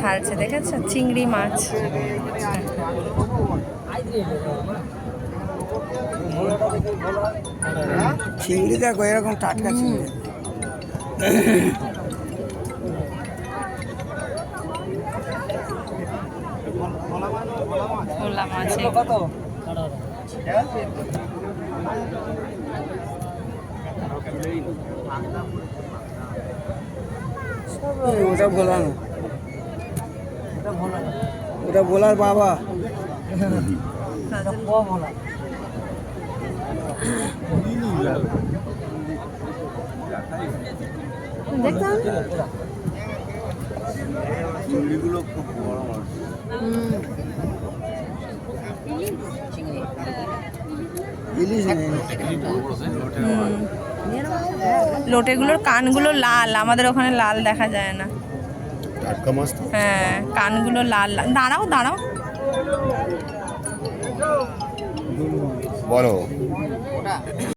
ঢালছে দেখেছ? চিংড়ি মাছ। চিংড়ি দেখো এরকম টাটকা চিংড়ি। ভোলা মাছ। ওটা ভোলা না ওটা ভোলার বাবা। ইলিশ লোটেগুলোর কানগুলো লাল আমাদের ওখানে লাল দেখা যায় না। টাটকা মাছ তো। হ্যাঁ কানগুলো লাল লাল। দাঁড়াও দাঁড়াও। বলো।